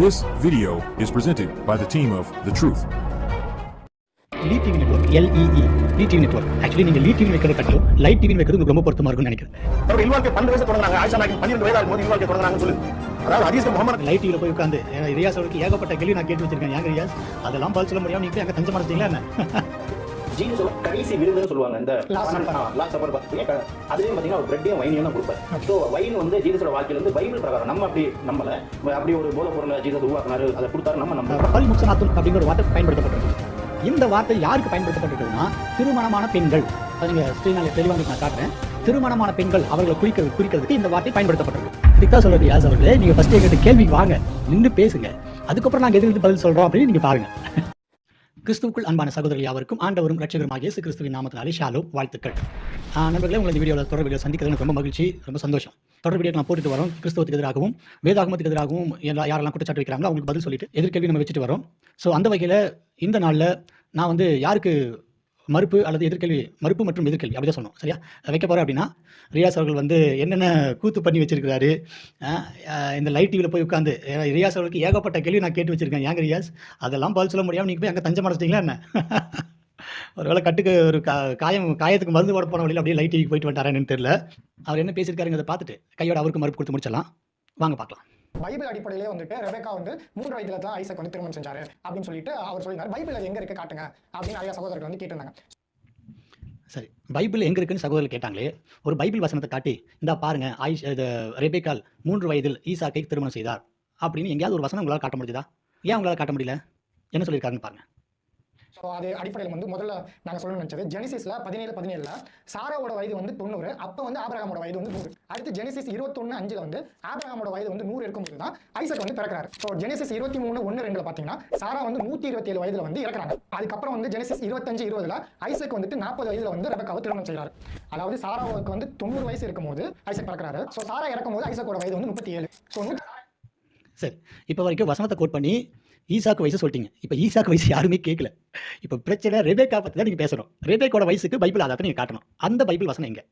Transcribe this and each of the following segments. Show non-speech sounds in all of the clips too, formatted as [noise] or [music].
This video is presented by the team of The Truth. Lee TV network L E E Lee TV network actually நீங்க லீ TV வைக்கிறது கட்டலும் light TV வைக்கிறது உங்களுக்கு ரொம்ப பொருத்தமா இருக்கும்னு நினைக்கிறேன். அவர்கள் இல்வாழ்க்கை பன்னெண்டு வயசு தொடங்குறாங்க. ஆயிஷா நாயகி பன்னிரெண்டு வயதாக இருக்கும்போது இல்வாழ்க்கை தொடங்குறாங்கன்னு சொல்லு. அதாவது ஹதீஸ் முகமது லைட் டிவியில் போய் உட்காந்து ஏன்னா ரியாஸ் அவருக்கு ஏகப்பட்ட கேள்வி நான் கேட்டு வச்சிருக்கேன். ஏங்க ரியாஸ் அதெல்லாம் பதில் சொல்ல முடியாம நீங்க அங்கே தஞ்சம் அடைச்சிங்களா என்ன? ஜீசஸ் கடைசி விருந்துன்னு சொல்லுவாங்க. இந்த. லாஸ்ட் சப்பர் பார்த்துருக்கீங்க அதுலேயும் பார்த்தீங்கன்னா ஒரு பிரெட்டையும் வைனையும் தான் கொடுப்பாரு. ஸோ வைன் வந்து ஜீசஸோட வாழ்க்கையில வந்து பைபிள் பிரகாரம் நம்ம அப்படி நம்மள அப்படி ஒரு போதை பொருளை ஜீசஸ் உருவாக்குனாரு அதை கொடுத்தாரு நம்ம நம்ம பல் முக்சனாத்தும் அப்படிங்கிற ஒரு வார்த்தை பயன்படுத்தப்பட்டிருக்கு. இந்த வார்த்தை யாருக்கு பயன்படுத்தப்பட்டிருக்குன்னா திருமணமான பெண்கள். அது நீங்க ஸ்ரீநாளை தெளிவாக நான் காட்டுறேன். திருமணமான பெண்கள் அவர்களை குறிக்கிறது குறிக்கிறதுக்கு இந்த வார்த்தை பயன்படுத்தப்பட்டிருக்கு. இதுக்காக சொல்றது ரியாஸ் அவர்களே? நீங்க ஃபர்ஸ்ட் எங்கிட்ட கேள்வி வாங்க. நின்று பேசுங்க. அதுக்கப்புறம் நாங்க எதிர்த்து பதில் சொல்றோம் அப்படின்னு நீங்க பாருங்க. கிறிஸ்துவுக்குள் அன்பான சகோதரர்கள் யாவருக்கும் ஆண்டவரும் ரட்சகருமாக இயேசு கிறிஸ்துவின் நாமத்தினாலே ஷாலோ வாழ்த்துக்கள். நண்பர்களே உங்களை இந்த வீடியோவில் தொடர் வீடியோ சந்திக்கிறது எனக்கு ரொம்ப மகிழ்ச்சி ரொம்ப சந்தோஷம். தொடர் வீடியோ நான் போட்டுட்டு வரோம். கிறிஸ்துவத்துக்கு எதிராகவும் வேதாகமத்துக்கு எதிராகவும் யாரெல்லாம் குற்றச்சாட்டு வைக்கிறாங்களோ அவங்களுக்கு பதில் சொல்லிட்டு எதிர்கேள்வி நம்ம வச்சுட்டு வரோம். ஸோ அந்த வகையில் இந்த நாளில் நான் வந்து யாருக்கு மறுப்பு அல்லது எதிர்கேள்வி மறுப்பு மற்றும் எதிர்கேள்வி அப்படி தான் சொன்னோம் சரியா வைக்க போகிறேன் அப்படின்னா ரியாஸ் அவர்கள் வந்து என்னென்ன கூத்து பண்ணி வச்சிருக்கிறாரு? இந்த லைட் டிவியில் போய் உட்காந்து ரியாஸ் அவர்களுக்கு ஏகப்பட்ட கேள்வி நான் கேட்டு வச்சிருக்கேன். ஏங்க ரியாஸ்? அதெல்லாம் பதில் சொல்ல முடியாமல் நீங்கள் போய் அங்கே தஞ்சம் அடைச்சிட்டிங்களா என்ன? [laughs] ஒருவேளை கட்டுக்கு ஒரு கா காயம் காயத்துக்கு மருந்து போட போன வழியில் அப்படியே லைட் டிவிக்கு போயிட்டு வந்துட்டாரேன்னு தெரியல. அவர் என்ன பேசியிருக்காருங்கிறத பார்த்துட்டு கையோட அவருக்கு மறுப்பு கொடுத்து முடிச்சிடலாம். வாங்க பார்க்கலாம். பைபிள் அடிப்படையிலே வந்துட்டு ரெபேக்கா வந்து மூன்று வயதுல தான் ஐசக் வந்து திருமணம் செஞ்சாரு அப்படின்னு சொல்லிட்டு அவர் சொல்லியிருந்தாரு. பைபிள் அது எங்க இருக்கு காட்டுங்க அப்படின்னு நிறைய சகோதரர்கள் வந்து கேட்டிருந்தாங்க. சரி பைபிள் எங்கே இருக்குன்னு சகோதரர் கேட்டாங்களே ஒரு பைபிள் வசனத்தை காட்டி இந்தா பாருங்க ஆயிஷ் இது ரெபேக்கால் மூன்று வயதில் ஈசாக்கை திருமணம் செய்தார் அப்படின்னு எங்கேயாவது ஒரு வசனம் உங்களால் காட்ட முடியுதா ஏன் உங்களால் காட்ட முடியல? என்ன சொல்லியிருக்காருன்னு பாருங்க. ஸோ அது அடிப்படையில் வந்து முதல்ல நாங்கள் சொல்லணும்னு நினச்சது ஜெனிசிஸில் பதினேழு பதினேழுல சாராவோட வயது வந்து தொண்ணூறு அப்போ வந்து ஆபிரகாமோட வயது வந்து நூறு. அடுத்து ஜெனிசிஸ் இருபத்தொன்னு அஞ்சுல வந்து ஆபிரகாமோட வயது வந்து நூறு இருக்கும்போது தான் ஐசக் வந்து பிறக்கிறாரு. ஸோ ஜெனிசிஸ் இருபத்தி மூணு ஒன்று ரெண்டில் பார்த்தீங்கன்னா சாரா வந்து நூற்றி இருபத்தி ஏழு வயதுல வந்து இறக்குறாங்க. அதுக்கப்புறம் வந்து ஜெனிசிஸ் இருபத்தஞ்சு இருபதுல ஐசக் வந்துட்டு நாற்பது வயதுல வந்து ரெபக்காவை திருமணம் செய்கிறார் அதாவது சாராவுக்கு வந்து தொண்ணூறு வயசு இருக்கும்போது ஐசக் பிறக்கிறாரு. ஸோ சாரா இறக்கும் போது ஐசக்கோட வயது வந்து முப்பத்தி ஏழு. ஸோ சரி இப்போ வரைக்கும் வசனத்தை கோட் பண்ணி ஈசாக்கு வயசு சொல்லிட்டீங்க. இப்போ ஈசாக்கு வயசு யாருமே கேட்கல இப்போ பிரச்சனை ரெபேக்கா பற்றி தான் நீங்கள் பேசுகிறோம் ரெபேக்கோட வயசுக்கு பைபிள் ஆதாரத்தை நீங்கள் காட்டணும். அந்த பைபிள் வசனம் எங்க?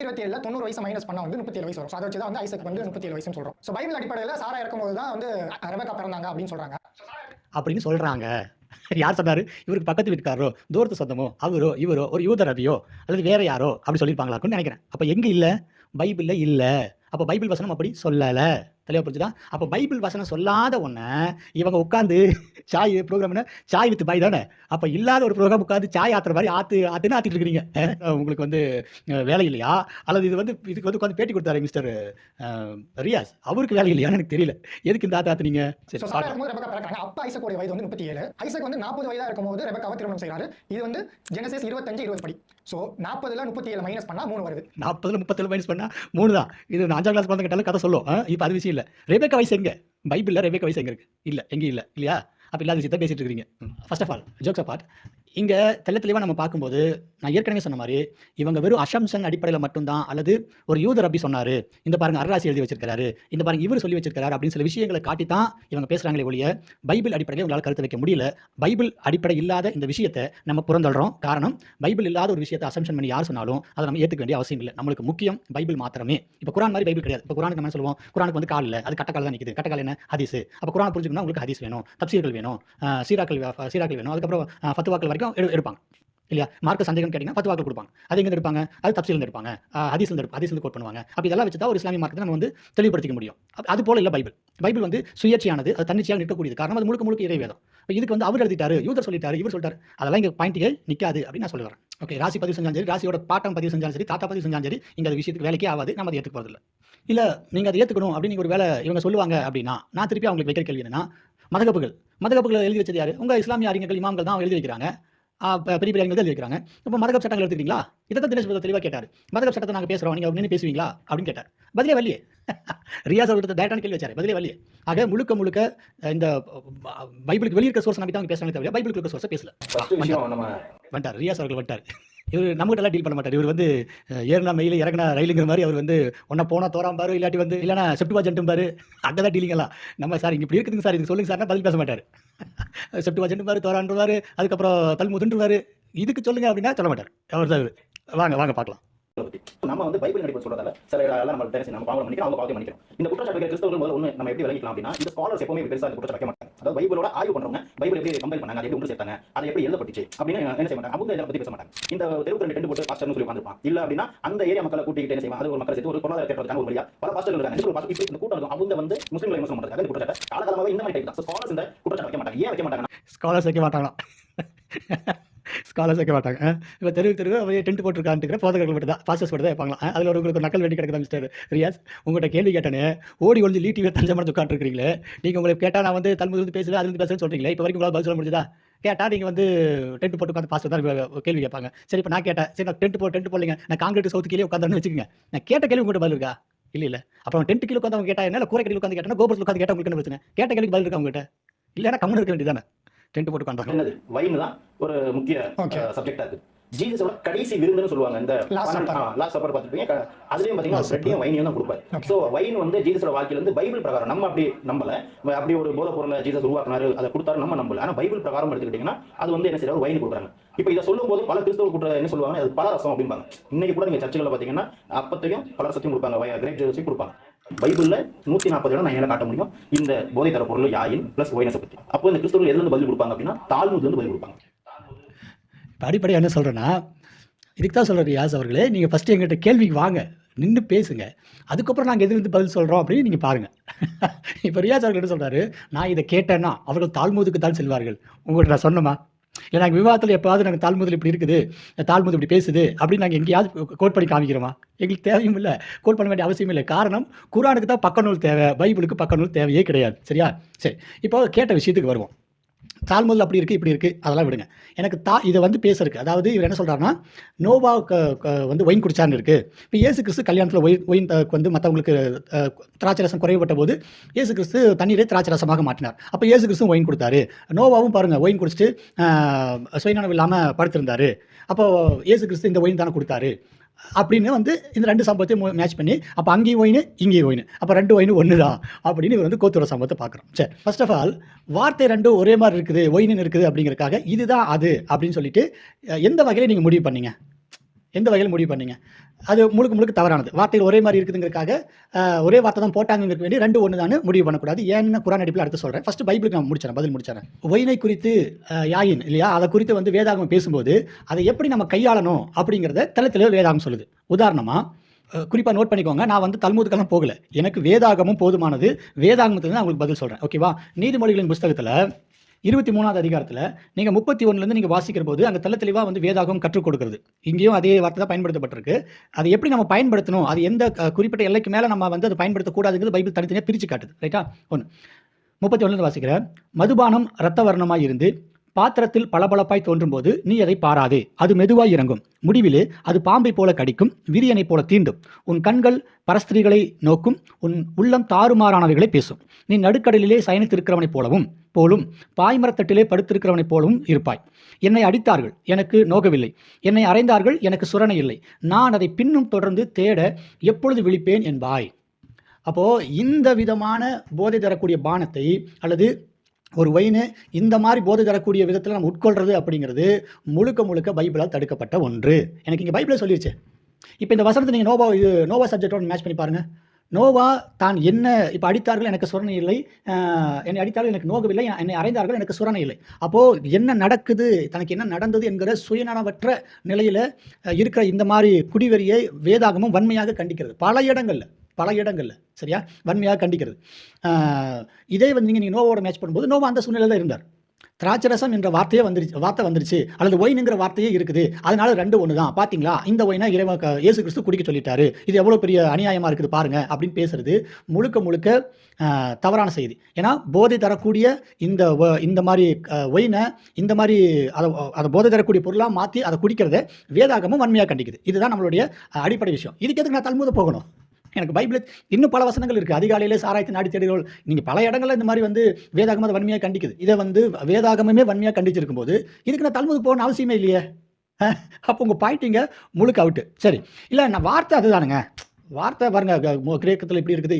இருபத்தி ஏழுல தொண்ணூறு வயசு மைனஸ் பண்ணா வந்து முப்பத்தி ஏழு வயசு வரும். அதை வச்சு தான் வந்து ஐசக் வந்து முப்பத்தி ஏழு வயசுன்னு சொல்றோம். ஸோ பைபிள் அடிப்படையில் சாரா இறக்கும்போது தான் வந்து ரெபேக்கா பிறந்தாங்க அப்படின்னு சொல்றாங்க. அப்படின்னு சொல்கிறாங்க யார் சொன்னார்? இவருக்கு பக்கத்து வீட்டுக்காரரோ தூரத்து சொந்தமோ அவரோ இவரோ ஒரு யூதர் ரபியோ அல்லது வேற யாரோ அப்படி சொல்லியிருப்பாங்களாக்குன்னு நினைக்கிறேன். அப்போ எங்கே இல்லை? பைபிளில் இல்லை. அப்போ பைபிள் வசனம் அப்படி சொல்லலை. தெளிவாக புரிஞ்சுதா? அப்போ பைபிள் வசனம் சொல்லாத ஒன்றை இவங்க உட்காந்து சாய் ப்ரோக்ராம்னா சாய் வித் பாய் தானே? அப்போ இல்லாத ஒரு ப்ரோக்ராம் உட்காந்து சாய் ஆத்துற மாதிரி ஆத்து ஆத்துன்னு ஆத்திட்டு இருக்கிறீங்க உங்களுக்கு வந்து வேலை இல்லையா? அல்லது இது வந்து இதுக்கு வந்து உட்காந்து பேட்டி கொடுத்தாரு மிஸ்டர் ரியாஸ். அவருக்கு வேலை இல்லையான்னு எனக்கு தெரியல. எதுக்கு இந்த ஆத்து ஆத்துனீங்க? சரி அப்பா ஐசக்கோட வயது வந்து முப்பத்தி ஏழு. ஐசக் வந்து நாற்பது வயதா இருக்கும்போது ரெபேக்காவை திருமணம் செய்றாரு. இது வந்து ஜெனசிஸ் இருபத்தஞ்சு இருபது படி. ஸோ நாற்பதுல முப்பத்தி ஏழு மைனஸ் பண்ணா மூணு வருது. நாற்பதுல முப்பத்தேழு மைனஸ் பண்ணா மூணு தான். இது அஞ்சாம் கிளாஸ் கேட்டாலும் கதை சொல்லும். இப்போ அது விஷயம் இல்லை. ரெபேக்கா வயசு எங்க? பைபிளில் ரெபேக்கா வயசு எங்க இருக்கு? இல்லை. எங்கேயும் இல்லை. இல்லையா? அப்போ இல்லாத விஷயத்தை பேசிட்டு இருக்கீங்க first of all jokes apart இங்கே தெள்ள தெளிவா நம்ம பார்க்கும்போது நான் ஏற்கனவே சொன்ன மாதிரி இவங்க வெறும் அசம்சன் அடிப்படையில் மட்டும்தான் அல்லது ஒரு யூதர் அப்படி சொன்னாரு இந்த பாருங்க அரராசி எழுதி வச்சிருக்காரு இந்த பாருங்க இவர் சொல்லி வச்சிருக்காரு அப்படின்னு சில விஷயங்களை காட்டி தான் இவங்க பேசுறாங்களே ஒழிய பைபிள் அடிப்படையில் உங்களால் கருத்து வைக்க முடியல. பைபிள் அடிப்படை இல்லாத இந்த விஷயத்தை நம்ம புறந்தள்ளுறோம். காரணம் பைபிள் இல்லாத ஒரு விஷயத்தை அசம்ஷன் பண்ணி யார் சொன்னாலும் அதை நம்ம ஏற்றுக்க வேண்டிய அவசியம் இல்லை. நம்மளுக்கு முக்கியம் பைபிள் மாத்திரமே. இப்போ குரான் மாதிரி பைபிள் கிடையாது. இப்போ குரானுக்கு நம்ம என்ன சொல்லுவோம்? குரானுக்கு வந்து கால் இல்லை. அது கட்டக்கால தான் நிற்குது கட்டக்கால என்ன? ஹதீஸ். அப்போ குரான் புரிஞ்சுக்கணும் உங்களுக்கு ஹதீஸ் வேணும். தப்சீர்கள் வேணும். சீராக்கள் சீராக்கள் வேணும். அதுக்கப்புறம் ஆஹ் ஃபத்துவாக்கள் வரைக்கும் எடு எடுப்பாங்க. இல்லையா? மார்க்க சந்தேகம் கேட்டிங்கன்னா ஃபத்துவாக்கள் கொடுப்பாங்க. அது எங்கே எடுப்பாங்க? அது தப்சிலிருந்து எடுப்பாங்க. ஹதீஸ் எடுப்பாங்க. ஹதீஸ் கோட் பண்ணுவாங்க. அப்போ இதெல்லாம் வச்சு தான் ஒரு இஸ்லாமிய மார்க்கத்தை நம்ம வந்து தெளிவுபடுத்திக்க முடியும். அது போல இல்லை பைபிள். பைபிள் வந்து சுயேட்சையானது அது தன்னிச்சையாக நிற்கக்கூடியது. காரணம் அது முழுக்க முழுக்க இறைவேதம். இப்போ இதுக்கு வந்து அவர் எழுதிட்டாரு யூதர் சொல்லிட்டாரு இவர் சொல்லிட்டாரு. அதெல்லாம் இங்கே பாயிண்ட்டுக்கே நிற்காது அப்படின்னு நான் சொல்லுவேன் ஓகே ராசி பதிவு செஞ்சாலும் சரி ராசியோட பாட்டம் பதிவு செஞ்சாலும் சரி தாத்தா பதிவு செஞ்சாலும் சரி இங்கே அது விஷயத்துக்கு வேலைக்கே ஆகாது. நம்ம அதை ஏற்றுக்க போகிறதில்ல இல்லை நீங்கள் அதை ஏற்றுக்கணும் அப்படின்னு ஒரு வேலை இவங்க சொல்லுவாங்க அப்படின்னா நான் திருப்பி அவங்களுக்கு வைக்கிற கேள்வி என்னன்னா மதகப்புகள். மதகப்புகளை எழுதி வச்சது யார்? உங்கள் இஸ்லாமிய அறிஞர்கள் இமாம்கள் தான் எழுதி வைக்கிறாங்க. பெரிய பெரிய அறிஞர்கள் வைக்கிறாங்க இப்போ மதகப் சட்டங்கள் எடுத்துக்கிட்டீங்களா? இதை தான் தினேஷ் தெளிவாக கேட்டார். மதகப் சட்டத்தை நாங்கள் பேசுகிறோம் நீங்கள் நின்று பேசுவீங்களா? அப்படின்னு கேட்டார். பதிலே வரலையே. [laughs] ரியாஸ் அவர்கிட்ட டேரக்டான கேள்வி வச்சாரு. பதிலே வரலையே. ஆக முழுக்க முழுக்க இந்த பைபிளுக்கு வெளியே இருக்க சோர்ஸ் நம்பி தான் அவங்க பேசுறாங்க தவிர பைபிளுக்கு இருக்க சோர்ஸை பேசல. வந்துட்டார் ரியாஸ் அவர்கள் வந்துட்டார். இவர் நம்மகிட்ட எல்லாம் டீல் பண்ண மாட்டார். இவர் வந்து ஏறினா ஏறுனா மெயில் இறங்கினா ரயிலுங்கிற மாதிரி அவர் வந்து ஒன்றா போனால் தோறாம் பாரு இல்லாட்டி வந்து இல்லைனா செப்டுவா ஜென்ட்டும் பாரு. அங்கே தான் டீலிங் எல்லாம். நம்ம சார் இங்க இப்படி இருக்குதுங்க சார் இது சொல்லுங்க சார்னா பதில் பேச மாட்டார். செப்டுவா ஜென்ட்டும் பாரு தோறான்றவாரு அதுக்கப்புறம் தல்முதுன்றவாரு இதுக்கு சொல்லுங்க அப்படின்னா சொல்ல மாட்டார். அவர் தான் வாங்க வாங்க பார்க்கலாம். நம்ம வந்து பைபிள் நடிப்பு சொல்றதால சில எல்லாம் நம்ம தெரிஞ்சு நம்ம பாவம் பண்ணிக்கிறோம் அவங்க பாவம் பண்ணிக்கிறோம் இந்த குற்றச்சாட்டு கிறிஸ்தவர்கள் முதல்ல ஒன்று நம்ம எப்படி விளங்கிக்கலாம் அப்படின்னா இந்த ஸ்காலர்ஸ் எப்பவுமே பெருசாக குற்றச்சாட்டு வைக்க மாட்டாங்க. அதாவது பைபிளோட ஆய்வு பண்றவங்க பைபிள் எப்படி கம்பைல் பண்ணாங்க அது எப்படி ஒன்று சேர்த்தாங்க அதை எப்படி எழுதப்பட்டுச்சு அப்படின்னு என்ன செய்ய மாட்டாங்க. அவங்க இதை பத்தி பேச மாட்டாங்க. இந்த தெருவுக்கு ரெண்டு டென்ட் போட்டு பாஸ்டர்னு சொல்லி உட்காந்துருப்பான் இல்ல அப்படின்னா அந்த ஏரியா மக்களை கூட்டிகிட்டு என்ன செய்வாங்க அது ஒரு மக்களை சேர்த்து ஒரு பொருளாதார கேட்டதுக்கான ஒரு வழியா பல பாஸ்டர்கள் இருக்காங்க. ஒரு pastor- இந்த கூட்டம் அவங்க வந்து முஸ்லீம்களை விமர்சனம் பண்றாங்க அந்த குற்றச்சாட்டு காலகாலமாக இந்த மாதிரி டைப் தான். ஸ்காலர்ஸ் இந்த குற்றச்சாட்டு வைக்க மாட்டாங்க. ஏன் வைக்க மாட்டாங்க ஸ்காலர்ஸ் வைக்க மாட்டாங்களாம். [laughs] ஸ்காலர்ஸ் வைக்க மாட்டாங்க. இப்போ தெருவு தெருவு அப்படியே டென்ட் போட்டிருக்கான்ட்டுக்கிற போதகர்கள் மட்டும் தான் பாஸ்டர்ஸ் மட்டும் தான் வைப்பாங்களா அதில் ஒரு உங்களுக்கு ஒரு நக்கல் வேண்டி கிடக்குதா மிஸ்டர் ரியாஸ். உங்கள்கிட்ட கேள்வி கேட்டேனே. ஓடி ஒழிஞ்சு லீட்டிவே தஞ்சம் மரத்து உட்காந்துருக்கீங்களே நீங்கள் உங்களுக்கு கேட்டால் நான் வந்து தல்முது வந்து பேசுகிறேன் அதுலேருந்து பேசுகிறேன்னு சொல்கிறீங்களே இப்போ வரைக்கும் உங்களால் பதில் சொல்ல முடிஞ்சதா? கேட்டால் நீங்கள் வந்து டென்ட் போட்டு உட்காந்து பாஸ்டர் தான் கேள்வி கேட்பாங்க. சரி இப்போ நான் கேட்டேன். சரி நான் டென்ட் போ டென்ட் போடலைங்க. நான் காங்கிரீட் சவுத்து கீழே உட்காந்துன்னு வச்சுக்கோங்க. நான் கேட்ட கேள்வி உங்கள்கிட்ட பதில் இருக்கா? இல்லை இல்லை. அப்புறம் டென்ட் கீழே உட்காந்து அவங்க கேட்டால் என்ன? இல்லை கூரை கீழே உட்காந்து கேட்டால் கோபுரத்தில் உட்காந்து கேட்டால் உங்களுக்கு என்ன பிரச்சனை? கேட்ட கேள்வி பதில் இருக்கா உங்கள்கிட்ட இல்லைன்னா கம்மன் இருக்க வேண்டியதானே டென்ட் போட்டு என்னது? வைன் தான் ஒரு முக்கிய. சப்ஜெக்டா இருக்கு ஜீசஸோட கடைசி விருந்துன்னு சொல்லுவாங்க இந்த. லாஸ்ட் சப்பர் பார்த்துருப்பீங்க. அதுலயும் பாத்தீங்கன்னா பிரெட்டையும் வைனையும் தான் கொடுப்பாரு. சோ வைன் வந்து ஜீசஸோட வாழ்க்கையில இருந்து பைபிள் பிரகாரம் நம்ம அப்படி நம்பல. அப்படி ஒரு போதை பொருளை ஜீசஸ் உருவாக்குனாரு அதை கொடுத்தாரு நம்ம நம்பல. ஆனா பைபிள் பிரகாரம் எடுத்துக்கிட்டீங்கன்னா அது வந்து என்ன செய்யறாரு? வைன் கொடுக்குறாங்க. இப்போ இதை சொல்லும் போது பல கிறிஸ்தவ கூட்ட என்ன சொல்லுவாங்க அது பலரசம் அப்படிம்பாங்க. இன்னைக்கு கூட நீங்க சர்ச்சுகளில் பாத்தீங்கன்னா அப்பத்தையும் பலரசத்தையும் கொடுப்பாங்க. கிரேப் ஜூஸையும் கொடுப்பாங்க. பைபிள்ல நூத்தி நாற்பது இடம் நான் என்ன காட்ட முடியும். இந்த போதை தர பொருள் யாயின் பிளஸ் ஒயினஸை பத்தி. அப்போ இந்த கிறிஸ்தவர்கள் எதுல இருந்து பதில் கொடுப்பாங்க அப்படின்னா தாழ்முதுல இருந்து பதில் கொடுப்பாங்க. இப்போ அடிப்படையாக என்ன சொல்கிறேன்னா இதுக்கு தான் சொல்கிற ரியாஸ் அவர்களே நீங்கள் ஃபஸ்ட்டு எங்கிட்ட கேள்விக்கு வாங்க நின்று பேசுங்க. அதுக்கப்புறம் நாங்கள் எதுலேருந்து பதில் சொல்கிறோம் அப்படின்னு நீங்கள் பாருங்கள் [laughs] இப்போ ரியாஸ் அவர்கள் என்ன சொல்கிறாரு நான் இதை கேட்டேன்னா அவர்கள் தாழ்மூதுக்கு தான் செல்வார்கள். உங்கள்கிட்ட நான் சொன்னமா இல்லை நாங்கள் விவாதத்தில் எப்போவாவது நாங்கள் தாழ்முதல் இப்படி இருக்குது தாழ்முதல் இப்படி பேசுது அப்படின்னு நாங்கள் எங்கேயாவது கோட் பண்ணி காமிக்கிறோமா? எங்களுக்கு தேவையும் இல்லை. கோட் பண்ண வேண்டிய அவசியம் இல்லை. காரணம் குரானுக்கு தான் பக்க நூல் தேவை பைபிளுக்கு பக்க நூல் தேவையே கிடையாது. சரியா? சரி. இப்போ கேட்ட விஷயத்துக்கு வருவோம். தாழ்முதல் அப்படி இருக்குது இப்படி இருக்குது அதெல்லாம் விடுங்க. எனக்கு தா இதை வந்து பேசுறதுக்கு அதாவது இவர் என்ன சொல்கிறாருன்னா நோவா வந்து ஒயின் குடிச்சான்னு இருக்குது இப்போ ஏசு கிறிஸ்து கல்யாணத்தில் ஒயின் ஒயின் வந்து மற்றவங்களுக்கு திராட்சை ரசம் குறைவுபட்ட போது ஏசு கிறிஸ்து தண்ணீரை திராட்சை ரசமாக மாற்றினார். அப்போ ஏசு கிறிஸ்து ஒயின் கொடுத்தாரு. நோவாவும் பாருங்கள் ஒயின் குடிச்சிட்டு அஹ், சுயநலம் இல்லாமல் படுத்திருந்தாரு. அப்போ ஏசு கிறிஸ்து இந்த ஒயின் தானே கொடுத்தாரு. அப்படின்னு வந்து இந்த ரெண்டு சம்பவத்தையும் மேட்ச் பண்ணி அப்போ அங்கேயும் ஒயின் இங்கேயும் ஒயின் அப்போ ரெண்டு ஒயின் ஒன்று தான் அப்படின்னு இவர் வந்து கோத்துற சம்பவத்தை பார்க்குறோம். சரி ஃபர்ஸ்ட் ஆஃப் ஆல் வார்த்தை ரெண்டும் ஒரே மாதிரி இருக்குது ஒயின்னு இருக்குது அப்படிங்கிறதுக்காக இதுதான் அது அப்படின்னு சொல்லிட்டு எந்த வகையில் நீங்கள் முடிவு பண்ணீங்க? எந்த வகையில் முடிவு பண்ணீங்க. அது முழுக்க முழுக்க தவறானது. வார்த்தைகள் ஒரே மாதிரி இருக்குதுங்கிறதுக்காக ஒரே வார்த்தை தான் போட்டாங்கிறதுக்கு வேண்டி ரெண்டு ஒன்று தான் முடிவு பண்ணக்கூடாது. ஏன்னு குரான் அடிப்பில் அடுத்து சொல்கிறேன் ஃபஸ்ட்டு பைபிளுக்கு நான் முடிச்சிடறேன் பதில் முடிச்சிடறேன். ஒயினை குறித்து யாயின் இல்லையா? அதை குறித்து வந்து வேதாகம் பேசும்போது அதை எப்படி நம்ம கையாளணும் அப்படிங்கிறத தளத்தில் வேதாகம் சொல்லுது. உதாரணமாக குறிப்பாக நோட் பண்ணிக்கோங்க. நான் வந்து தல்முதுக்கெல்லாம் போகல. எனக்கு வேதாகமும் போதுமானது. வேதாகமத்துலேருந்து தான் உங்களுக்கு பதில் சொல்கிறேன் ஓகேவா நீதிமொழிகளின் புஸ்தகத்தில் இருபத்தி மூணாவது அதிகாரத்தில் நீங்கள் முப்பத்தி ஒன்றுலேருந்து நீங்கள் வாசிக்கிற போது அங்கே தெல்ல தெளிவாக வந்து வேதாகம் கற்றுக் கொடுக்குறது. இங்கேயும் அதே வார்த்தை தான் பயன்படுத்தப்பட்டிருக்கு. அதை எப்படி நம்ம பயன்படுத்தணும்? அது எந்த குறிப்பிட்ட எல்லைக்கு மேலே நம்ம வந்து அதை பயன்படுத்தக்கூடாதுங்கிறது பைபிள் தனித்தனியாக பிரித்து காட்டுது. ரைட்டா ஒன்று முப்பத்தி ஒன்றுலேருந்து வாசிக்கிறேன். மதுபானம் ரத்த வர்ணமாக இருந்து பாத்திரத்தில் பளபளப்பாய் தோன்றும்போது நீ அதை பாராதே. அது மெதுவாய் இறங்கும். முடிவிலே அது பாம்பை போல கடிக்கும் விரியனை போல தீண்டும். உன் கண்கள் பரஸ்திரிகளை நோக்கும் உன் உள்ளம் தாறுமாறானவைகளை பேசும். நீ நடுக்கடலிலே சயனித்திருக்கிறவனைப் போலவும் போலும் பாய்மரத்தட்டிலே படுத்திருக்கிறவனைப் போலவும் இருப்பாய். என்னை அடித்தார்கள் எனக்கு நோகவில்லை. என்னை அறைந்தார்கள் எனக்கு சுரணை இல்லை. நான் அதை பின்னும் தொடர்ந்து தேட எப்பொழுது விழிப்பேன் என்பாய். அப்போது இந்த விதமான போதை தரக்கூடிய பானத்தை அல்லது ஒரு ஒயினு இந்த மாதிரி போதை தரக்கூடிய விதத்தில் நம்ம உட்கொள்றது அப்படிங்கிறது முழுக்க முழுக்க பைபிளால் தடுக்கப்பட்ட ஒன்று. எனக்கு இங்கே பைபிளே சொல்லிடுச்சு இப்போ இந்த வசனத்தை நீங்கள் நோவா இது நோவா சப்ஜெக்டோட மேட்ச் பண்ணி பாருங்கள் நோவா தான் என்ன இப்போ அடித்தார்கள் எனக்கு சுரணை இல்லை. என்னை அடித்தார்கள் எனக்கு நோகவில்லை. என்னை அறைந்தார்கள் எனக்கு சுரணை இல்லை. அப்போது என்ன நடக்குது தனக்கு என்ன நடந்தது என்கிற சுயநலவற்ற நிலையில் இருக்கிற இந்த மாதிரி குடிவெறியை வேதாகமும் வன்மையாக கண்டிக்கிறது. பல இடங்களில். பல இடங்களில் சரியா? வன்மையாக கண்டிக்கிறது. இதே வந்து நீங்கள் நீங்கள் நோவோட மேட்ச் பண்ணும்போது நோவா அந்த சூழ்நிலையில் தான் இருந்தார். திராட்சரசம் என்ற வார்த்தையே வந்துருச்சு வார்த்தை வந்துருச்சு அல்லது ஒயினுங்கிற வார்த்தையே இருக்குது. அதனால ரெண்டு ஒன்று தான். பார்த்தீங்களா இந்த ஒயினா இறைவ இயேசு கிறிஸ்து குடிக்க சொல்லிட்டாரு. இது எவ்வளோ பெரிய அநியாயமாக இருக்குது பாருங்க அப்படின்னு பேசுறது முழுக்க முழுக்க தவறான செய்தி. ஏன்னா போதை தரக்கூடிய இந்த ஒ- இந்த மாதிரி ஒயினை இந்த மாதிரி அதை அதை போதை தரக்கூடிய பொருளாக மாற்றி அதை குடிக்கிறத வேதாகமும் வன்மையாக கண்டிக்குது. இதுதான் நம்மளுடைய அடிப்படை விஷயம். இதுக்கு எதுக்கு நான் தல்முத போகணும்? எனக்கு பைபிள் இன்னும் பல வசனங்கள் இருக்குது அதிகாலையிலே சாராயத்தை நாடி தேடுகள் நீங்கள் பல இடங்களில் இந்த மாதிரி வந்து வேதாகம் அதை வன்மையாக கண்டிக்குது. இதை வந்து வேதாகமே வன்மையாக கண்டிச்சிருக்கும் போது இதுக்கு நான் தல்முது போகணும் அவசியமே இல்லையே? அப்போ உங்கள் பாயிட்டிங்க முழுக்க அவுட்டு. சரி. இல்லை நான் வார்த்தை அதுதானுங்க. வார்த்தை பாருங்க கிரேக்கத்தில் இப்படி இருக்குது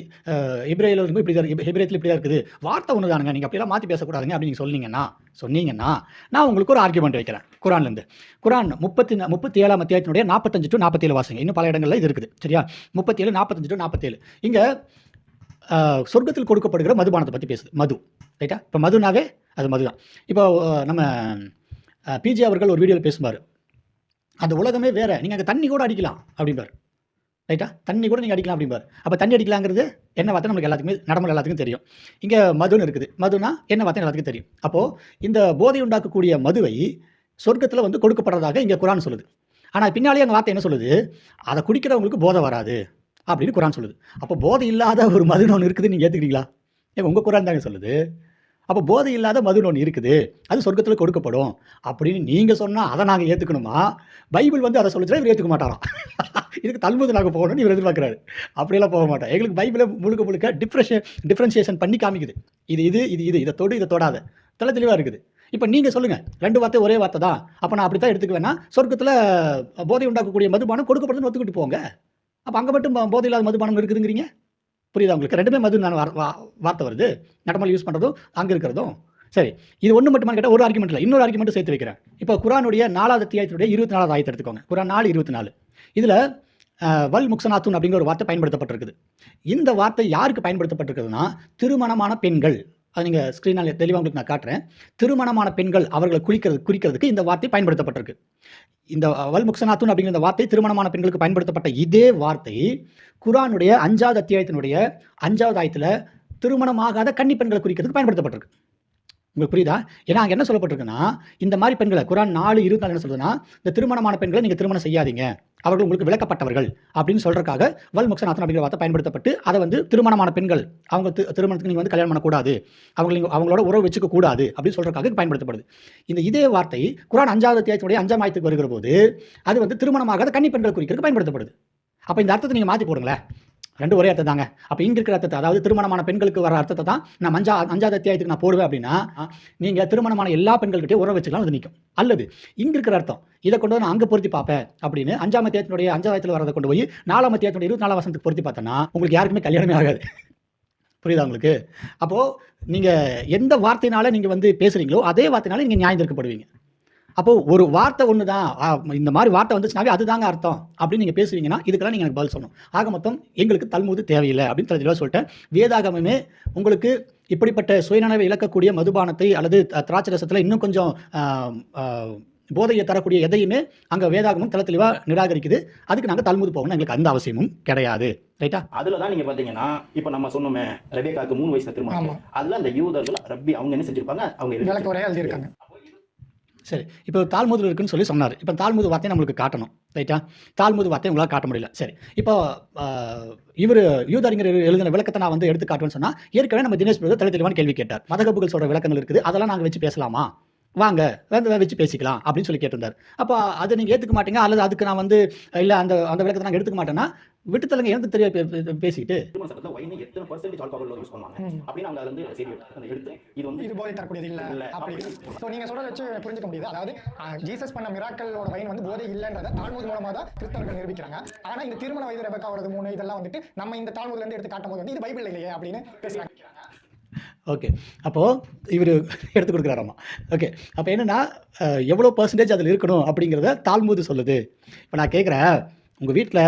இப்ரேல இருக்கும் இப்படி தான் இப்படியா இப்படி தான் இருக்குது. வார்த்தை ஒன்று தானுங்க நீங்கள் அப்படியெல்லாம் மாற்றி பேசக்கூடாதுங்க அப்படின்னு சொன்னீங்கன்னா சொன்னீங்கன்னா நான் உங்களுக்கு ஒரு ஆர்குமெண்ட் வைக்கிறேன். குரான்லேருந்து. குரான் முப்பத்தி நா- முப்பத்தி ஏழாம் அத்தியாயத்தினுடைய நாற்பத்தஞ்சு டு நாற்பத்தேழு வாசிங்க. இன்னும் பல இடங்கள்ல இது இருக்குது. சரியா? முப்பத்தேழு நாற்பத்தஞ்சு டு நாற்பத்தேழு இங்கே சொர்க்கத்தில் கொடுக்கப்படுகிற மதுபானத்தை பற்றி பேசுது. மது. ரைட்டா? இப்போ மதுனாவே அது மதுதான். இப்போ நம்ம பிஜே அவர்கள் ஒரு வீடியோவில் பேசுவார் அந்த உலகமே வேறு. நீங்கள் அங்கே தண்ணி கூட அடிக்கலாம் அப்படிம்பார். ரைட்டா தண்ணி கூட நீங்கள் அடிக்கலாம் அப்படிம்பார். அப்போ தண்ணி அடிக்கலாங்கிறது என்ன வார்த்தை? நம்மளுக்கு எல்லாத்துக்குமே நடமுறை எல்லாத்துக்கும் தெரியும். இங்கே மதுன்னு இருக்குது. மதுனா என்ன வார்த்தை? எல்லாத்துக்கும் தெரியும். அப்போது இந்த போதை உண்டாக்கக்கூடிய மதுவை சொர்க்கத்தில் வந்து கொடுக்கப்படுறதாக இங்கே குரான் சொல்லுது. ஆனால் பின்னாலே அந்த வார்த்தை என்ன சொல்லுது? அதை குடிக்கிறவங்களுக்கு போதை வராது அப்படின்னு குரான் சொல்லுது. அப்போ போதை இல்லாத ஒரு மதுன்னு ஒன்று இருக்குது நீங்கள் ஏற்றுக்கிறீங்களா ஏன் உங்கள் குரான் தாங்க சொல்லுது. அப்போ போதை இல்லாத மதுன்னு ஒன்று இருக்குது. அது சொர்க்கத்தில் கொடுக்கப்படும் அப்படின்னு நீங்கள் சொன்னால் அதை நாங்கள் ஏற்றுக்கணுமா பைபிள் வந்து அதை சொல்லிச்சுன்னா இவர் ஏற்றுக்க மாட்டாராம். இதுக்கு தல்முது நாங்கள் போகணும்னு இவர் எதிர்பார்க்குறாரு. அப்படியெல்லாம் போக மாட்டோம் எங்களுக்கு பைபிளை முழுக்க முழுக்க டிஃப்ரெஷன் டிஃப்ரென்ஷியேஷன் பண்ணி காமிக்குது. இது இது இது இது இதை தொடு இதை தொடாத. தலை தெளிவாக இருக்குது. இப்போ நீங்கள் சொல்லுங்கள் ரெண்டு வார்த்தை ஒரே வார்த்தை தான். அப்போ நான் அப்படி தான் எடுத்துக்குவேன்னா சொர்க்கத்தில் போதை உண்டாக்கக்கூடிய மதுபானம் கொடுக்கப்படுதுன்னு ஒத்துக்கிட்டு போங்க. அப்போ அங்கே மட்டும் போ- போதை இல்லாத மதுபானம் இருக்குதுங்கிறீங்க? புரியுதா உங்களுக்கு? ரெண்டுமே மது நான் வா- வார்த்தை வருது. நடைமுறை யூஸ் பண்ணுறதும் அங்கே இருக்கிறதும். சரி. இது ஒன்று மட்டுமா கேட்டால் ஒரு ஆர்குமெண்ட் இல்லை. இன்னொரு ஆர்குமெண்ட் சேர்த்து வைக்கிறேன். இப்போ குரானுடைய நாலாவது அத்தியாயத்துடைய இருபத்தி நாலாவது ஆயத்தை எடுத்துக்கோங்க. குரான் நாலு இருபத்தி நாலு. இதில் வல் முக்சனாத்துன் அப்படிங்கிற ஒரு வார்த்தை பயன்படுத்தப்பட்டிருக்குது. இந்த வார்த்தை யாருக்கு பயன்படுத்தப்பட்டிருக்குதுன்னா திருமணமான பெண்கள் அது நீங்கள் ஸ்க்ரீனால் தெளிவாக உங்களுக்கு நான் காட்டுறேன். திருமணமான பெண்கள் அவர்களை குறிக்கிறது குறிக்கிறதுக்கு இந்த வார்த்தை பயன்படுத்தப்பட்டிருக்கு. இந்த வல் முக்சனாத்துன் அப்படிங்கிற இந்த வார்த்தை திருமணமான பெண்களுக்கு பயன்படுத்தப்பட்ட இதே வார்த்தை குரானுடைய அஞ்சாவது அத்தியாயத்தினுடைய அஞ்சாவது ஆயத்தில் திருமணமாகாத கன்னி பெண்களை குறிக்கிறதுக்கு பயன்படுத்தப்பட்டிருக்கு. உங்களுக்கு புரியுதா? ஏன்னா அங்கே என்ன சொல்லப்பட்டிருக்குன்னா இந்த மாதிரி பெண்களை குரான் நாலு இருபத்தி நாலு என்ன சொல்லுதுன்னா இந்த திருமணமான பெண்களை நீங்கள் திருமணம் செய்யாதீங்க. அவர்கள் உங்களுக்கு விளக்கப்பட்டவர்கள் அப்படின்னு சொல்கிறக்காக வல் முக்சனாத்தன் அப்படிங்கிற வார்த்தை பயன்படுத்தப்பட்டு அதை வந்து திருமணமான பெண்கள் அவங்க திருமணத்துக்கு நீங்கள் வந்து கல்யாணம் பண்ணக்கூடாது. அவங்க நீங்கள் அவங்களோட உறவு வச்சுக்க கூடாது அப்படின்னு சொல்கிறக்காக பயன்படுத்தப்படுது. இந்த இதே வார்த்தை குரான் அஞ்சாவது அத்தியாயத்தினுடைய அஞ்சாம் ஆயத்துக்கு வருகிற போது அது வந்து திருமணமாகாத கன்னி பெண்கள் குறிக்கிறதுக்கு பயன்படுத்தப்படுது. அப்போ இந்த அர்த்தத்தை நீங்கள் மாற்றி போடுங்களேன். ரெண்டு ஒரே அர்த்தம் தாங்க அப்போ இங்க இருக்கிற அர்த்தத்தை அதாவது திருமணமான பெண்களுக்கு வர அர்த்தத்தை தான் நான் அஞ்சா அஞ்சாவது அத்தியாயத்துக்கு நான் போடுவேன் அப்படின்னா நீங்கள் திருமணமான எல்லா பெண்கள்கிட்டயும் உறவு வச்சுக்கலாம் அது நிற்கும் அல்லது இங்க இருக்கிற அர்த்தம் இதை கொண்டு வந்து நான் அங்கே பொருத்தி பார்ப்பேன் அப்படின்னு அஞ்சாம் அத்தியாயத்தினுடைய அஞ்சாவத்தில் வரதை கொண்டு போய் நாலாம் அத்தியாயத்தினுடைய இருபத்தி நாலாம் வசனத்துக்கு பொருத்தி பார்த்தோன்னா உங்களுக்கு யாருக்குமே கல்யாணமே ஆகாது. புரியுதா உங்களுக்கு? அப்போது நீங்கள் எந்த வார்த்தையினால நீங்கள் வந்து பேசுகிறீங்களோ அதே வார்த்தையினால நீங்கள் நியாயம் தீர்க்கப்படுவீங்க. அப்போது ஒரு வார்த்தை ஒன்று தான் இந்த மாதிரி வார்த்தை வந்துச்சுனாவே அதுதாங்க அர்த்தம். அப்படின்னு நீங்கள் பேசுவீங்கன்னா இதுக்கெல்லாம் நீங்கள் எனக்கு பதில் சொல்லணும். ஆக மொத்தம் எங்களுக்கு தல்முது தேவையில்லை அப்படின்னு தெளிவாக சொல்லிட்டேன். வேதாகமமே உங்களுக்கு இப்படிப்பட்ட சுயநனவை இழக்கக்கூடிய மதுபானத்தை அல்லது திராட்சை ரசத்தில் இன்னும் கொஞ்சம் போதையை தரக்கூடிய எதையுமே அங்கே வேதாகமும் தல தெளிவாக நிராகரிக்குது. அதுக்கு நாங்கள் தல்முது போகணும் எங்களுக்கு அந்த அவசியமும் கிடையாது. ரைட்டா அதுல தான் நீங்க பாத்தீங்கன்னா இப்ப நம்ம சொன்னோமே ரெபேக்காக்கு மூணு வயசுல திருமணம். அதுல அந்த யூதர்கள் ரப்பி அவங்க என்ன செஞ்சிருப்பாங்க? அவங்க எழுதி விளக்கு உரையா எழுதியிருக்காங்க. சரி. இப்போ தாழ்முது இருக்குன்னு சொல்லி சொன்னார். இப்போ தாழ்முது வார்த்தையை நம்மளுக்கு காட்டணும். ரைட்டா? தாழ்முது வார்த்தையை உங்களால் காட்ட முடியல. சரி. இப்போ இவர் யூதறிஞர் எழுதின விளக்கத்தை நான் வந்து எடுத்து காட்டுவேன்னு சொன்னால் ஏற்கனவே நம்ம தினேஷ் பிரதர் தெளி தெளிவான கேள்வி கேட்டார். மதகப்புகள் சொல்கிற விளக்கங்கள் இருக்குது. அதெல்லாம் நாங்கள் வச்சு பேசலாமா? வாங்க. வந்து வச்சு பேசிக்கலாம் அப்படின்னு சொல்லி கேட்டிருந்தார். அப்போ அதை நீங்கள் ஏற்றுக்க மாட்டீங்க? அல்லது அதுக்கு நான் வந்து இல்லை அந்த அந்த விளக்கத்தை நாங்கள் எடுத்துக்க மாட்டேன்னா விட்டுத்தலங்க எனக்கு தெரிய பே- பே- பேசிக்கிட்டு. திருமண சட்டத்துல ஒயினி எத்தனை பர்சன்டேஜ் ஆல்கஹால் யூஸ் பண்ணுவாங்க? ம். அப்படின்னு அவங்க அதை வந்து சரி அந்த எடுத்து இது வந்து இது போதை தரக்கூடியது இல்ல. இல்ல. ஸோ நீங்க சொல்றத வச்சு புரிஞ்சுக்க முடியுது. அதாவது ஜீசஸ் பண்ண மிராக்களோட வைன் வந்து போதை இல்லைன்றத தாழ்முது மூலமா தான் கிறிஸ்தவர்கள் நிரூபிக்கிறாங்க. ஆனா இந்த திருமண வயது ரெபக்கா வரது மூணு இதெல்லாம் வந்துட்டு நம்ம இந்த தாழ்முதுல இருந்து எடுத்து காட்டும் போது வந்து இது பைபிள் இல்லையே அப்படின்னு பேசுறாங்க. ஓகே. அப்போது இவர் எடுத்து கொடுக்குறாராமா? ஓகே. அப்போ என்னென்னா எவ்வளோ பர்சன்டேஜ் அதில் இருக்கணும் அப்படிங்கிறத தாழ்மூது சொல்லுது. இப்போ நான் கேட்குறேன் உங்கள் வீட்டில்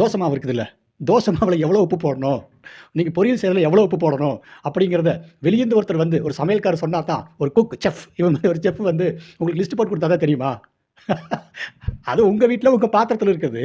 தோசை மாவு இருக்குதுல்ல. தோசை மாவில் எவ்வளோ உப்பு போடணும்? நீங்கள் பொரியல் செய்யறதுல எவ்வளோ உப்பு போடணும்? அப்படிங்கிறத வெளியேந்து ஒருத்தர் வந்து ஒரு சமையல்காரர் சொன்னா தான் ஒரு குக் செஃப் இவன் மாதிரி ஒரு செஃப் வந்து உங்களுக்கு லிஸ்ட் போட்டு கொடுத்தா தான் தெரியுமா? அது உங்கள் வீட்டில் உங்கள் பாத்திரத்தில் இருக்குது.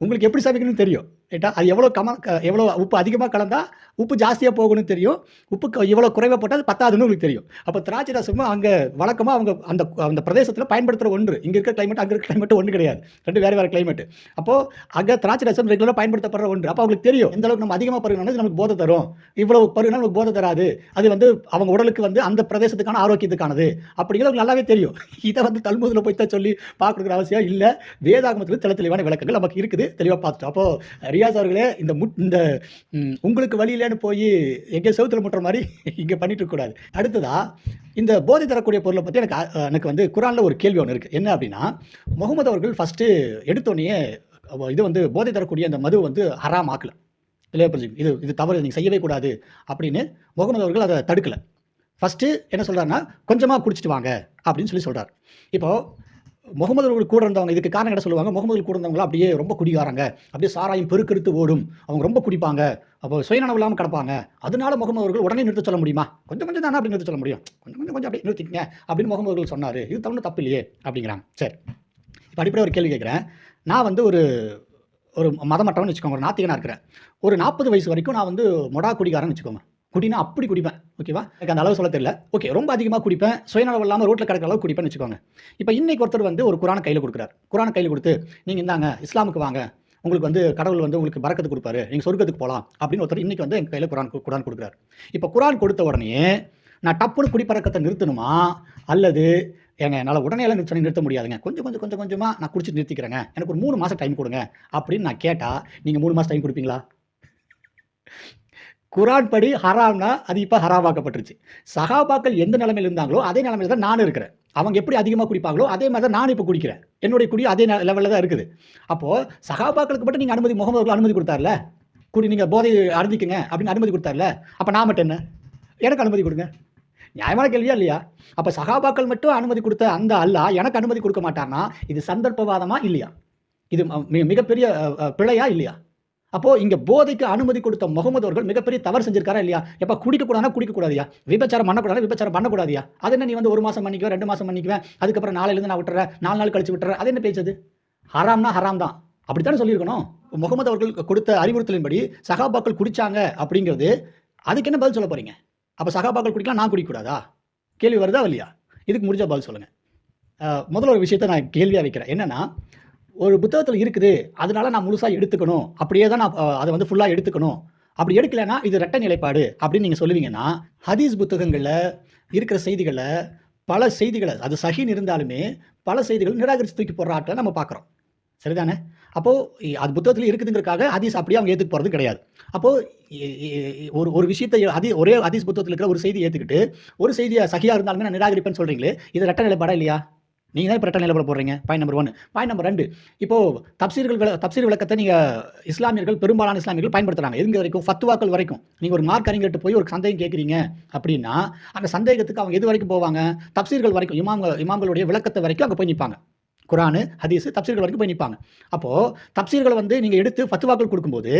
உங்களுக்கு எப்படி சமைக்கணும்னு தெரியும். ரைட்டா அது எவ்வளோ கம க- எவ்வளோ உப்பு அதிகமாக கலந்தால் உப்பு ஜாஸ்தியாக போகணும்னு தெரியும். உப்பு இவ்வளோ குறைவாக போட்டால் அது பத்தாதுன்னு உங்களுக்கு தெரியும். அப்போ திராட்சை ரசமும் அங்கே வழக்கமாக அவங்க அந்த அந்த பிரதேசத்தில் பயன்படுத்துகிற ஒன்று. இங்கே இருக்கிற கிளைமேட் அங்கே இருக்க கிளைமேட் ஒன்று கிடையாது. ரெண்டு வேறு வேறு கிளைமேட் அப்போது அங்கே திராட்சை ரசம் ரெகுலராக பயன்படுத்தப்படுற ஒன்று. அப்போ அவங்களுக்கு தெரியும் எந்த அளவுக்கு நம்ம அதிகமாக பருகணும்னா நமக்கு போதை தரும். இவ்வளோ பருகினா நமக்கு போதை தராது. அது வந்து அவங்க உடலுக்கு வந்து அந்த பிரதேசத்துக்கான ஆரோக்கியத்துக்கானது. அப்படிங்கிறது நல்லாவே தெரியும். [laughs] இதை வந்து தல்முதில் போய் தான் சொல்லி பார்க்கணுங்கிற அவசியம் இல்லை. வேதாகமத்தில் தெளி தெளிவான விளக்கங்கள் நமக்கு இருக்குது. தெளிவாக பார்த்துட்டோம். அப்போது ரியாஸ் அவர்களே இந்த முட் இந்த உங்களுக்கு வழி இல்லைன்னு போய் எங்கேயோ செவுத்துல முட்டுற மாதிரி இங்கே பண்ணிட்டு இருக்கக்கூடாது அடுத்ததா இந்த போதை தரக்கூடிய பொருளை பற்றி எனக்கு எனக்கு வந்து குரானில் ஒரு கேள்வி ஒன்று இருக்குது என்ன அப்படின்னா முகமது அவர்கள் ஃபஸ்ட்டு எடுத்தோடனே இது வந்து போதை தரக்கூடிய அந்த மது வந்து ஹராம் ஆக்கலை. இல்லையா புரிஞ்சுங்க இது இது தவறு நீங்கள் செய்யவே கூடாது அப்படின்னு முகமது அவர்கள் அதை தடுக்கலை. ஃபஸ்ட்டு என்ன சொல்கிறாருன்னா கொஞ்சமாக குடிச்சிட்டு வாங்க அப்படின்னு சொல்லி சொல்கிறார் இப்போது முகமது அவர்கள் கூட இருந்தவங்க இதுக்கு காரணம் என்ன சொல்லுவாங்க? முகமது கூட இருந்தவங்க அப்படியே ரொம்ப குடிகாரங்க. அப்படியே சாராயம் பெருக்கெடுத்து ஓடும். அவங்க ரொம்ப குடிப்பாங்க. அப்போ சுயநனவு இல்லாமல் கிடப்பாங்க. அதனால முகமது அவர்கள் உடனே நிறுத்த சொல்ல முடியுமா? கொஞ்சம் கொஞ்சம் தானே அப்படி நிறுத்த சொல்ல முடியும். கொஞ்சம் கொஞ்சம் கொஞ்சம் அப்படியே நிறுத்திக்கங்க அப்படின்னு முகமது அவர்கள் சொன்னார். இது தமிழ் தப்பு இல்லையே அப்படிங்கிறாங்க. சரி. இப்போ அடிப்படையாக ஒரு கேள்வி கேட்குறேன். நான் வந்து ஒரு ஒரு மதமற்றவன்னு வச்சுக்கோங்க. ஒரு நாத்திகனாக இருக்கிறேன். ஒரு நாற்பது வயசு வரைக்கும் நான் வந்து மொடா குடிகாரன்னு வச்சுக்கோங்க. குடினா அப்படி குடிப்பேன் ஓகேவா எனக்கு அந்த அளவு சொல்ல தெரியல. ஓகே ரொம்ப அதிகமாக குடிப்பேன் சுயநலம் இல்லாமல் ரோட்டில் கிடக்கிற அளவு குடிப்பேன்னு வச்சுக்கோங்க. இப்போ இன்னைக்கு ஒருத்தர் வந்து ஒரு குரான கையில் கொடுக்குறாரு. குரான கையில் கொடுத்து நீங்கள் இந்தாங்க இஸ்லாமுக்கு வாங்க. உங்களுக்கு வந்து கடவுள் வந்து உங்களுக்கு பறக்கத்து கொடுப்பாரு. நீங்கள் சொர்க்கத்துக்கு போகலாம் அப்படின்னு ஒருத்தர் இன்னைக்கு வந்து எங்கள் கையில் குரான் கு- குரான் கொடுக்குறாரு. இப்போ குரான் கொடுத்த உடனே நான் டப்புன்னு குடிப்பறக்கத்தை நிறுத்தணுமா? அல்லது ஏங்க என்னால் உடனே எல்லாம் நிறுத்த நிறுத்த முடியாதுங்க. கொஞ்சம் கொஞ்சம் கொஞ்சம் கொஞ்சமாக நான் குடிச்சிட்டு நிறுத்திக்கிறேங்க. எனக்கு ஒரு மூணு மாதம் டைம் கொடுங்க. அப்படின்னு நான் கேட்டால் நீங்கள் மூணு மாதம் டைம் கொடுப்பீங்களா? குரான் படி ஹராம்னா அது இப்போ ஹராமாக்கப்பட்டுருச்சு. சகாபாக்கள் எந்த நிலமையில் இருந்தாங்களோ அதே நிலமையில தான் நான் இருக்கிறேன். அவங்க எப்படி அதிகமாக குடிப்பாங்களோ அதே மாதிரி தான் நான் இப்போ குடிக்கிறேன். என்னுடைய குடி அதே லெவலில் தான் இருக்குது. அப்போது சகாபாக்களுக்கு மட்டும் நீங்கள் அனுமதி முகமது அவர்கள் அனுமதி கொடுத்தார்ல? குடி நீங்கள் போதை அருந்திக்குங்க அப்படின்னு அனுமதி கொடுத்தார்ல? அப்போ நான் மட்டும் என்ன? எனக்கு அனுமதி கொடுங்க. நியாயமான கேள்வியா இல்லையா? அப்போ சகாபாக்கள் மட்டும் அனுமதி கொடுத்த அந்த அல்லா எனக்கு அனுமதி கொடுக்க மாட்டார்னா இது சந்தர்ப்பவாதமா இல்லையா? இது மிக- மிகப்பெரிய பிழையா இல்லையா? அப்போ இங்க போதைக்கு அனுமதி கொடுத்த முகமது அவர்கள் மிகப்பெரிய தவறு செஞ்சிருக்காரா இல்லையா? எப்ப குடிக்க கூடாதுனா குடிக்க கூடாதியா விபச்சாரம் பண்ணக்கூடாது விபச்சாரம் பண்ணக்கூடாதியா? அது என்ன நீ வந்து ஒரு மாசம் பண்ணிக்குவேன் ரெண்டு மாசம் பண்ணிக்குவேன் அதுக்கப்புறம் நாளையிலேருந்து நான் விட்டுறேன் நாலு நாள் கழிச்சு விட்டுறேன் அது என்ன பேச்சது ஹராம்னா ஹராம் தான். அப்படித்தானே சொல்லியிருக்கணும்? முகமது அவர்கள் கொடுத்த அறிவுறுத்தலின்படி சகாபாக்கள் குடிச்சாங்க அப்படிங்கிறது அதுக்கு என்ன பதில் சொல்ல போறீங்க? அப்ப சகாபாக்கள் குடிக்கலாம் நான் குடிக்கக்கூடாதா? கேள்வி வருதா இல்லையா? இதுக்கு முடிஞ்ச பதில் சொல்லுங்க. முதல்ல ஒரு விஷயத்தை நான் கேள்வியா வைக்கிறேன். என்னன்னா ஒரு புத்தகத்தில் இருக்குது அதனால நான் முழுசாக எடுத்துக்கணும். அப்படியே தான் நான் அதை வந்து ஃபுல்லாக எடுத்துக்கணும். அப்படி எடுக்கலைன்னா இது ரெட்ட நிலைப்பாடு அப்படின்னு நீங்கள் சொல்லுவீங்கன்னா ஹதீஸ் புத்தகங்களில் இருக்கிற செய்திகளை பல செய்திகளை அது சகின்னு இருந்தாலுமே பல செய்திகள் நிராகரித்து தூக்கி போடுற ஆட்களை நம்ம பார்க்குறோம். சரிதானே? அப்போது அது புத்தகத்தில் இருக்குதுங்கிறக்காக ஹதீஸ் அப்படியே அவங்க ஏற்றுக்கு போகிறது கிடையாது. அப்போது ஒரு ஒரு விஷயத்தை அதி ஒரே ஹதீஸ் புத்தகத்தில் இருக்கிற ஒரு செய்தி ஏற்றுக்கிட்டு ஒரு செய்தியை சகியாக இருந்தாலுமே நான் நிராகரிப்பேன்னு சொல்கிறீங்களே இது ரெட்ட நிலைப்பாடா இல்லையா? நீங்கள் தான் இப்போ நிலப்பட போடுறீங்க? Point number one point number ரெண்டு. இப்போது தப்சீர்கள் விள தப்சீர் விளக்கத்தை நீங்கள் இஸ்லாமியர்கள் பெரும்பாலான இஸ்லாமியர்கள் பயன்படுத்துகிறாங்க எங்க வரைக்கும்? ஃபத்துவாக்கள் வரைக்கும். நீங்கள் ஒரு மார்க் அறிஞர்கிட்ட போய் ஒரு சந்தேகம் கேட்குறீங்க அப்படின்னா அந்த சந்தேகத்துக்கு அவங்க எது வரைக்கும் போவாங்க? தப்சீர்கள் வரைக்கும் இமாம்கள் இமாம்களுடைய விளக்கத்தை வரைக்கும் அங்கே போய் நிற்பாங்க குரானு ஹதீஸ் தப்சீர்கள் வரைக்கும் போய் நிற்பாங்க அப்போது தப்சீர்களை வந்து நீங்கள் எடுத்து ஃபத்துவாக்கள் கொடுக்கும்போது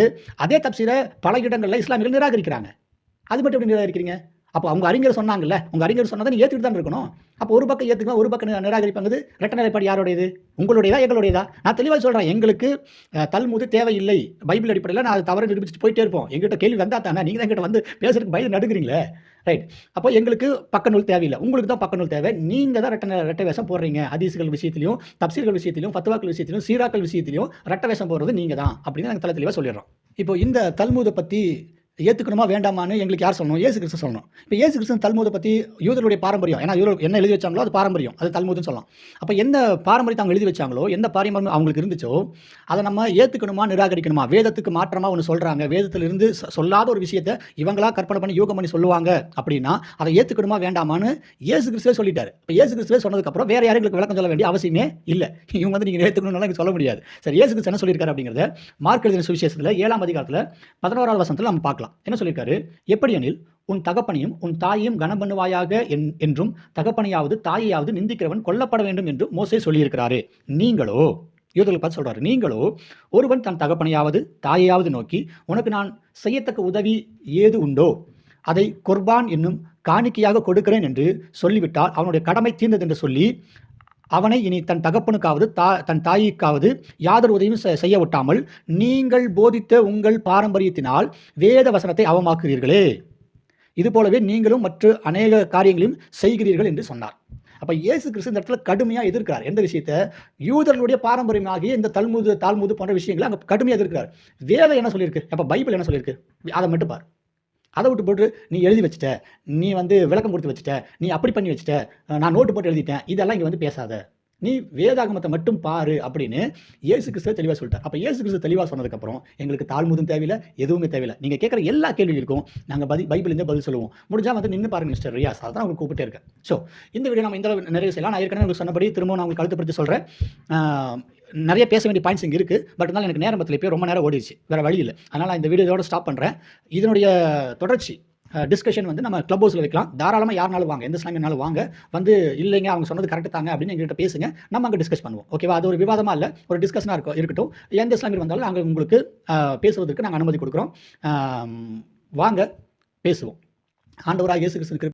அதே தப்சீரை பல இடங்களில் இஸ்லாமியர்கள் நிராகரிக்கிறாங்க. அது மட்டும் எப்படி நிராகரிக்கிறீங்க? அப்போ அவங்க அறிஞர் சொன்னாங்கல்ல உங்க அறிஞர் சொன்னதை நீ ஏற்றுட்டு தான் இருக்கணும். அப்போ ஒரு பக்கம் ஏற்றுக்கலாம் ஒரு பக்கம் நி- ரெட்ட நிலைப்பாடு யாருடையது? உங்களுடையதா எங்களுடையதா? நான் தெளிவாக சொல்கிறேன் எங்களுக்கு தல்முது தேவையில்லை. பைபிள் அடிப்படையில் நான் அதை தவறு நிரூபிச்சுட்டு போயிட்டே இருப்போம். எங்கிட்ட கேள்வி வந்தா தானே? நீங்கள் தான் எங்கிட்ட வந்து பேசுறதுக்கு பயந்து நடுக்கிறீங்களே ரைட் அப்போ எங்களுக்கு பக்க நூல் தேவையில்லை. உங்களுக்கு தான் பக்க நூல் தேவை. நீங்கள் தான் ரெட்ட ரெட்ட வேஷம் போடுறீங்க. அதிசுகள் விஷயத்திலையும் தப்சீர்கள் விஷயத்திலையும் ஃபத்துவாக்கள் விஷயத்திலையும் சீராக்கள் விஷயத்திலையும் ரெட்ட வேஷம் போடுறது நீங்கள் தான் அப்படின்னு நாங்கள் தலை தெளிவாக சொல்லிடுறோம். இப்போ இந்த தல்முதை பற்றி ஏற்றுக்கணுமா வேண்டாமான்னு எங்களுக்கு யார் சொல்லணும்? ஏசு கிறிஸ்து சொல்லணும். இப்போ ஏசு கிறிஸ்து தல்மூதை பற்றி யூதருடைய பாரம்பரியம் ஏன்னா யூதர் என்ன எழுதி வச்சாங்களோ அது பாரம்பரியம் அது தல்மூதுன்னு சொல்லலாம். அப்போ எந்த பாரம்பரியத்தை அவங்க எழுதி வச்சாங்களோ எந்த பாரம்பரியம் அவங்களுக்கு இருந்துச்சோ அதை நம்ம ஏற்றுக்கணுமா நிராகரிக்கணுமா? வேதத்துக்கு மாற்றமாக ஒன்று சொல்கிறாங்க வேதத்திலிருந்து சொல்லாத ஒரு விஷயத்தை இவங்களா கற்பனை பண்ணி யூகம் பண்ணி சொல்லுவாங்க அப்படின்னா அதை ஏற்றுக்கணுமா வேண்டாமான்னு ஏசு கிறிஸ்துவே சொல்லிட்டாரு. இப்போ இயேசு கிறிஸ்துவே சொன்னதுக்கப்புறம் வேறு யாரும் எங்களுக்கு விளக்கம் சொல்ல வேண்டிய அவசியமே இல்லை. இவங்க வந்து நீங்கள் ஏற்றுக்கணும்னால சொல்ல முடியாது. சரி ஏசு கிறிஸ்து என்ன சொல்லியிருக்காரு அப்படிங்கிறத மார்க் எழுதின சுவிசேஷத்தில் ஏழாம் அதிகாரத்தில் பதினோராவது வசனத்தில் நம்ம பார்க்கலாம். என்ன சொல்லியிருக்காரு? எப்படியெனில் உன் தகப்பனையும் உன் தாயையும் கனம் பண்ணுவாயாக என்- என்றும் தகப்பனையாவது தாயையாவது நிந்திக்கிறவன் கொல்லப்பட வேண்டும் என்று மோசே சொல்லியிருக்கிறாரு. நீங்களோ யூதர்கள் பார்த்து சொல்றாரு நீங்களோ ஒருவன் தன் தகப்பனையாவது தாயையாவது நோக்கி உனக்கு நான் செய்யத்தக்க உதவி ஏது உண்டோ அதை கொர்பான் என்னும் காணிக்கையாக கொடுக்கிறேன் என்று சொல்லிவிட்டால் அவனுடைய கடமை தீர்ந்தது என்று சொல்லி அவனை இனி தன் தகப்பனுக்காவது தா தன் தாய்க்காவது யாதொரு உதவியும் செ- செய்ய விட்டாமல் நீங்கள் போதித்த உங்கள் பாரம்பரியத்தினால் வேத வசனத்தை அவமாக்குகிறீர்களே. இது போலவே நீங்களும் மற்ற அநேக காரியங்களையும் செய்கிறீர்கள் என்று சொன்னார். அப்போ இயேசு கிறிஸ்து இந்த இடத்துல கடுமையாக எதிர்க்கிறார். எந்த விஷயத்த? யூதர்களுடைய பாரம்பரியமாகிய இந்த தல்முது தால்முது போன்ற விஷயங்களை அங்கே கடுமையாக எதிர்க்கிறார். வேதம் என்ன சொல்லியிருக்கு? அப்போ பைபிள் என்ன சொல்லியிருக்கு? அதை மட்டும் பார். அதை விட்டு போட்டு நீ எழுதி வச்சுட்ட நீ வந்து விளக்கம் கொடுத்து வச்சுட்ட நீ அப்படி பண்ணி வச்சுட்ட நான் நோட்டு போட்டு எழுதிட்டேன் இதெல்லாம் இங்கே வந்து பேசாத. நீ வேதாகமத்தை மட்டும் பாரு அப்படின்னு இயேசு கிறிஸ்துவ தெளிவாக சொல்லிட்டார். அப்போ இயேசு கிறிஸ்து தெளிவாக சொன்னதுக்கப்புறம் எங்களுக்கு தாழ்முதும் தேவையில்லை எதுவுமே தேவையில்லை. நீங்கள் கேட்குற எல்லா கேள்விகளுக்கும் நாங்கள் பதி பைபிள்லேருந்தே பதில் சொல்லுவோம். முடிஞ்சால் வந்து நின்று பாருங்க மிஸ்டர் ரியாஸ். அதான் உங்களுக்கு கூப்பிட்டே இருக்கேன். ஸோ இந்த வீடியோ நம்ம இந்த நிறைய செய்யலாம். நான் ஏற்கனவே உங்களுக்கு சொன்னபடி திரும்ப நான் உங்களுக்கு கழுத்துப்படுத்தி சொல்கிறேன் நிறைய பேச வேண்டிய பாயிண்ட்ஸ் இங்கே இருக்குது பட் இருந்தாலும் எனக்கு நேரம் பத்தில் இப்போ ரொம்ப நேரம் ஓடிடுச்சு. வேறு வழி இல்லை. அதனால் நான் இந்த வீடியோவோட ஸ்டாப் பண்ணுறேன் இதனுடைய தொடர்ச்சி டிஸ்கஷன் வந்து நம்ம க்ளப் ஹவுஸில் வைக்கலாம். தாராளமாக யாருனாலும் வாங்க எந்த இஸ்லாமியனாலும் வாங்க. வந்து இல்லைங்க அவங்க சொன்னது கரெக்ட் தாங்க அப்படின்னு எங்கள்கிட்ட பேசுங்க. நம்ம அங்கே டிஸ்கஸ் பண்ணுவோம். ஓகேவா அது ஒரு விவாதமாக இல்லை ஒரு டிஸ்கஷனாக இருக்கும் இருக்கட்டும். எந்த இஸ்லாமியர் வந்தாலும் நாங்கள் உங்களுக்கு பேசுவதற்கு நாங்கள் அனுமதி கொடுக்குறோம். வாங்க பேசுவோம். ஆண்டவராக இயேசு கிருஷ்ணன்